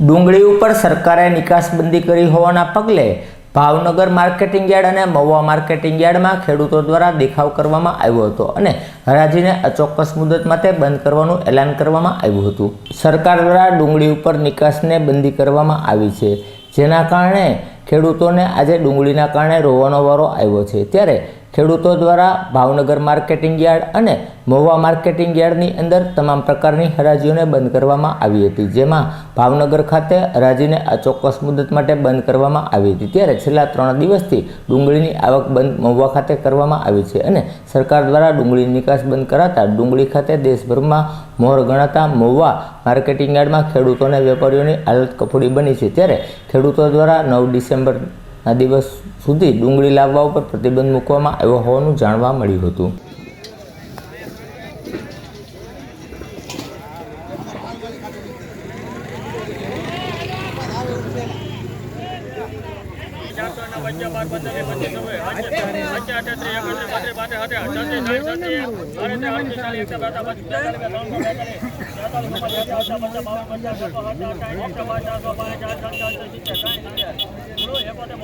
ડુંગળી ઉપર સરકારે નિકાસબંધી કરી હોવાના પગલે ભાવનગર માર્કેટિંગ યાર્ડ અને મહુવા માર્કેટિંગ યાર્ડમાં ખેડૂતો દ્વારા દેખાવ કરવામાં આવ્યો હતો અને હરાજીને અચોક્કસ મુદત માટે બંધ કરવાનું એલાન કરવામાં આવ્યું હતું. સરકાર દ્વારા ડુંગળી ઉપર નિકાસને બંધી કરવામાં આવી છે. જેના કારણે ખેડૂતોને આજે ડુંગળીના કારણે રોવાનો વારો આવ્યો છે. ત્યારે ખેડૂતો દ્વારા ભાવનગર માર્કેટિંગ યાર્ડ અને મહુવા માર્કેટિંગ યાર્ડની અંદર તમામ પ્રકારની હરાજીઓને બંધ કરવામાં આવી હતી. જેમાં ભાવનગર ખાતે હરાજીને આ ચોક્કસ મુદત માટે બંધ કરવામાં આવી હતી. ત્યારે છેલ્લા ત્રણ દિવસથી ડુંગળીની આવક બંધ મહુવા ખાતે કરવામાં આવી છે અને સરકાર દ્વારા ડુંગળીની નિકાસ બંધ કરાતા ડુંગળી ખાતે દેશભરમાં મોર ગણાતા મહુવા માર્કેટિંગ યાર્ડમાં ખેડૂતો અને વેપારીઓની હાલત કફોડી બની છે. ત્યારે ખેડૂતો દ્વારા નવ ડિસેમ્બરના દિવસ સુધી ડુંગળી લાવવા ઉપર પ્રતિબંધ મૂકવામાં આવ્યો હોવાનું જાણવા મળ્યું હતું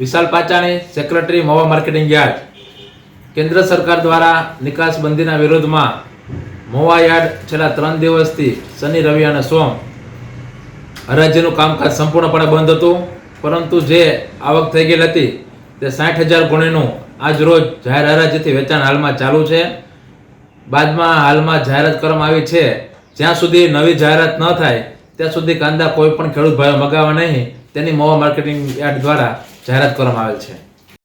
Vishal Pachani secretary Mava marketing yard. કેન્દ્ર સરકાર દ્વારા નિકાસબંધીના વિરોધમાં મોવા યાર્ડ છેલ્લા ત્રણ દિવસથી શનિ, રવિ અને સોમ હરાજીનું કામકાજ સંપૂર્ણપણે બંધ હતું. પરંતુ જે આવક થઈ ગયેલી હતી તે સાઠ હજાર ગુણીનું આજ રોજ જાહેર હરાજીથી વેચાણ હાલમાં ચાલુ છે. બાદમાં હાલમાં જાહેરાત કરવામાં આવી છે, જ્યાં સુધી નવી જાહેરાત ન થાય, ત્યાં સુધી કાંદા કોઈ પણ ખેડૂત ભાઈઓ મગાવવા નહીં, તેની મોવા માર્કેટિંગ યાર્ડ દ્વારા જાહેરાત કરવામાં આવેલ છે.